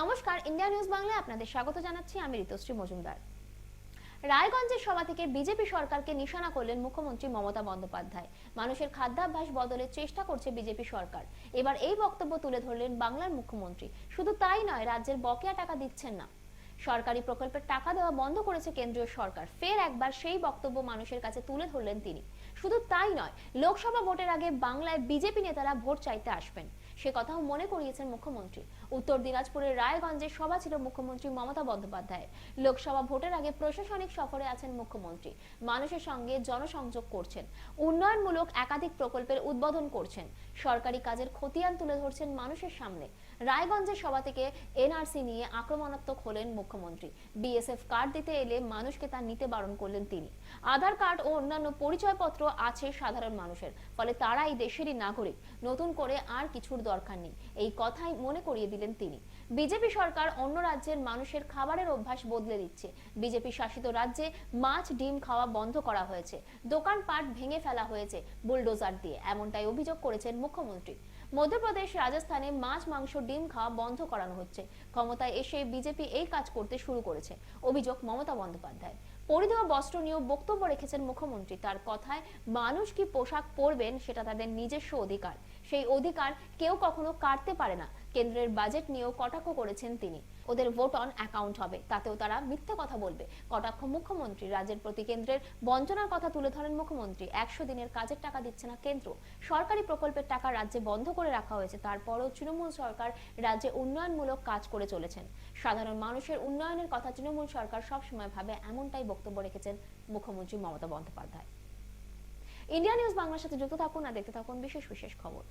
নমস্কার, India news বাংলায় আপনাদের স্বাগত জানাচ্ছি। আমি ঋতুশ্রী মজুমদার। রায়গঞ্জের সভা থেকে বিজেপি সরকারকে নিশানা করলেন মুখ্যমন্ত্রী মমতা বন্দ্যোপাধ্যায়। মানুষের খাদ্যাভ্যাস বদলের চেষ্টা করছে বিজেপি সরকার। এবার এই বক্তব্য তুলে ধরলেন বাংলার মুখ্যমন্ত্রী। শুধু তাই নয়, রাজ্যের বকেয়া টাকা দিচ্ছেন না। সরকারি প্রকল্পের টাকা দেওয়া বন্ধ করেছে কেন্দ্রীয় সরকার। ফের একবার সেই বক্তব্য মানুষের কাছে তুলে ধরলেন তিনি। শুধু তাই নয়, লোকসভা ভোটের আগে বাংলায় বিজেপি নেতারা ভোট চাইতে আসবেন। সে কথাও মনে করিয়েছেন মুখ্যমন্ত্রী। উত্তর দিনাজপুরের রায়গঞ্জে সভা ছিল মুখ্যমন্ত্রী মমতা বন্দ্যোপাধ্যায়ের। লোকসভা ভোটের আগে প্রশাসনিক সফরে আছেন মুখ্যমন্ত্রী। মানুষের সঙ্গে জনসংযোগ করছেন। উন্নয়নমূলক একাধিক প্রকল্পের উদ্বোধন করছেন। সরকারি কাজের খতিয়ান তুলে ধরছেন মানুষের সামনে। রায়গঞ্জের সভা থেকে এনআরসি নিয়ে আক্রমণাত্মক হলেন মুখ্যমন্ত্রী। বিএসএফ কার্ড দিতে এলে মানুষকে তা নিতে বারণ করলেন তিনি। আধার কার্ড ও অন্যান্য পরিচয়পত্র আছে সাধারণ মানুষের, ফলে তারা এই দেশেরই নাগরিক। নতুন করে আর কিছুর দরকার নেই। এই কথাই মনে করিয়ে দিলেন তিনি। বিজেপি সরকার অন্য রাজ্যের মানুষের খাবারের অভ্যাস বদলে দিচ্ছে। বিজেপি শাসিত রাজ্যে মাছ, ডিম খাওয়া বন্ধ করা হয়েছে। দোকানপাট ভেঙে ফেলা হয়েছে বুলডোজার দিয়ে, এমনটাই অভিযোগ করেছেন মুখ্যমন্ত্রী। মধ্যপ্রদেশ, রাজস্থানে মাছ, মাংস, ডিম খাওয়া বন্ধ করানো হচ্ছে। ক্ষমতায় এসে বিজেপি এই কাজ করতে শুরু করেছে। অভিযোগ মমতা বন্দ্যোপাধ্যায়। পরিধেয় বস্ত্র নিয়েও বক্তব্য রেখেছেন মুখ্যমন্ত্রী। তার কথায়, মানুষ কি পোশাক পরবেন সেটা তাদের নিজস্ব অধিকার। সেই অধিকার কেউ কখনো কাটতে পারে না। কেন্দ্রের বাজেট নিয়েও কটাক্ষ করেছেন তিনি। ওদের ভোট অন অ্যাকাউন্ট হবে। তাতেও তারা মিথ্যা কথা বলবে। কটাক্ষ মুখ্যমন্ত্রী, রাজ্যের প্রতি কেন্দ্রের বঞ্চনার কথা তুলে ধরেন মুখ্যমন্ত্রী। একশো দিনের কাজের টাকা দিচ্ছে না কেন্দ্র। সরকারি প্রকল্পের টাকা রাজ্যে বন্ধ করে রাখা হয়েছে। তারপরও তৃণমূল সরকার রাজ্যে উন্নয়নমূলক কাজ করে চলেছেন। সাধারণ মানুষের উন্নয়নের কথা তৃণমূল সরকার সবসময় ভাবে, এমনটাই বক্তব্য রেখেছেন মুখ্যমন্ত্রী মমতা বন্দ্যোপাধ্যায়। ইন্ডিয়া নিউজ বাংলার সাথে যুক্ত থাকুন আর দেখতে থাকুন বিশেষ বিশেষ খবর।